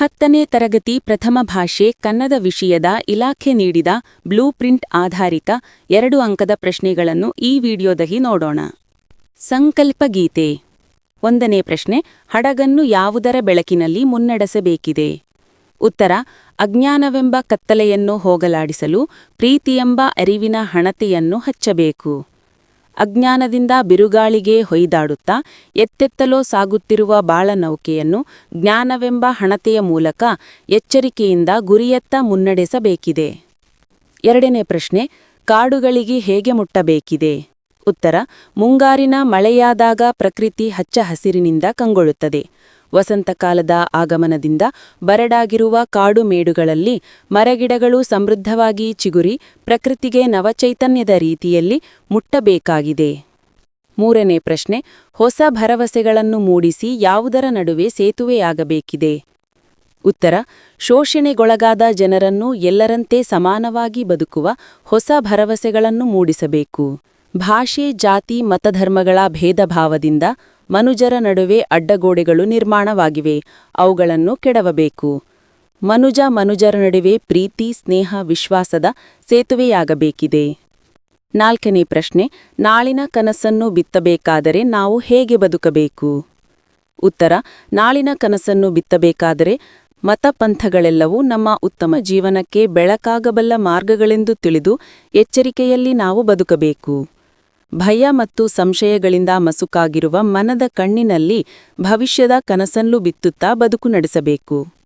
ಹತ್ತನೇ ತರಗತಿ ಪ್ರಥಮ ಭಾಷೆ ಕನ್ನಡ ವಿಷಯದ ಇಲಾಖೆ ನೀಡಿದ ಬ್ಲೂ ಪ್ರಿಂಟ್ ಆಧಾರಿತ ಎರಡು ಅಂಕದ ಪ್ರಶ್ನೆಗಳನ್ನು ಈ ವಿಡಿಯೋದಲ್ಲಿ ನೋಡೋಣ. ಸಂಕಲ್ಪ ಗೀತೆ. ಒಂದನೇ ಪ್ರಶ್ನೆ, ಹಡಗನ್ನು ಯಾವುದರ ಬೆಳಕಿನಲ್ಲಿ ಮುನ್ನಡೆಸಬೇಕಿದೆ? ಉತ್ತರ, ಅಜ್ಞಾನವೆಂಬ ಕತ್ತಲೆಯನ್ನು ಹೋಗಲಾಡಿಸಲು ಪ್ರೀತಿಯೆಂಬ ಅರಿವಿನ ಹಣತೆಯನ್ನು ಹಚ್ಚಬೇಕು. ಅಜ್ಞಾನದಿಂದ ಬಿರುಗಾಳಿಗೆ ಹೊಯ್ದಾಡುತ್ತಾ ಎತ್ತೆತ್ತಲೋ ಸಾಗುತ್ತಿರುವ ಬಾಳನೌಕೆಯನ್ನು ಜ್ಞಾನವೆಂಬ ಹಣತೆಯ ಮೂಲಕ ಎಚ್ಚರಿಕೆಯಿಂದ ಗುರಿಯತ್ತ ಮುನ್ನಡೆಸಬೇಕಿದೆ. ಎರಡನೇ ಪ್ರಶ್ನೆ, ಕಾಡುಗಳಿಗೆ ಹೇಗೆ ಮುಟ್ಟಬೇಕಿದೆ? ಉತ್ತರ, ಮುಂಗಾರಿನ ಮಳೆಯಾದಾಗ ಪ್ರಕೃತಿ ಹಚ್ಚ ಹಸಿರಿನಿಂದ ಕಂಗೊಳ್ಳುತ್ತದೆ. ವಸಂತಕಾಲದ ಆಗಮನದಿಂದ ಬರಡಾಗಿರುವ ಕಾಡು ಮೇಡುಗಳಲ್ಲಿ ಮರಗಿಡಗಳು ಸಮೃದ್ಧವಾಗಿ ಚಿಗುರಿ, ಪ್ರಕೃತಿಗೆ ನವಚೈತನ್ಯದ ರೀತಿಯಲ್ಲಿ ಮುಟ್ಟಬೇಕಾಗಿದೆ. ಮೂರನೇ ಪ್ರಶ್ನೆ, ಹೊಸ ಭರವಸೆಗಳನ್ನು ಮೂಡಿಸಿ ಯಾವುದರ ನಡುವೆ ಸೇತುವೆಯಾಗಬೇಕಿದೆ? ಉತ್ತರ, ಶೋಷಣೆಗೊಳಗಾದ ಜನರನ್ನು ಎಲ್ಲರಂತೆ ಸಮಾನವಾಗಿ ಬದುಕುವ ಹೊಸ ಭರವಸೆಗಳನ್ನು ಮೂಡಿಸಬೇಕು. ಭಾಷೆ, ಜಾತಿ, ಮತಧರ್ಮಗಳ ಭೇದಭಾವದಿಂದ ಮನುಜರ ನಡುವೆ ಅಡ್ಡಗೋಡೆಗಳು ನಿರ್ಮಾಣವಾಗಿವೆ. ಅವುಗಳನ್ನು ಕೆಡವಬೇಕು. ಮನುಜ ಮನುಜರ ನಡುವೆ ಪ್ರೀತಿ, ಸ್ನೇಹ, ವಿಶ್ವಾಸದ ಸೇತುವೆಯಾಗಬೇಕಿದೆ. ನಾಲ್ಕನೇ ಪ್ರಶ್ನೆ, ನಾಳಿನ ಕನಸನ್ನು ಬಿತ್ತಬೇಕಾದರೆ ನಾವು ಹೇಗೆ ಬದುಕಬೇಕು? ಉತ್ತರ, ನಾಳಿನ ಕನಸನ್ನು ಬಿತ್ತಬೇಕಾದರೆ ಮತಪಂಥಗಳೆಲ್ಲವೂ ನಮ್ಮ ಉತ್ತಮ ಜೀವನಕ್ಕೆ ಬೆಳಕಾಗಬಲ್ಲ ಮಾರ್ಗಗಳೆಂದು ತಿಳಿದು ಎಚ್ಚರಿಕೆಯಲ್ಲಿ ನಾವು ಬದುಕಬೇಕು. ಭಯ ಮತ್ತು ಸಂಶಯಗಳಿಂದ ಮಸುಕಾಗಿರುವ ಮನದ ಕಣ್ಣಿನಲ್ಲಿ ಭವಿಷ್ಯದ ಕನಸನ್ನು ಬಿತ್ತುತ್ತಾ ಬದುಕು ನಡೆಸಬೇಕು.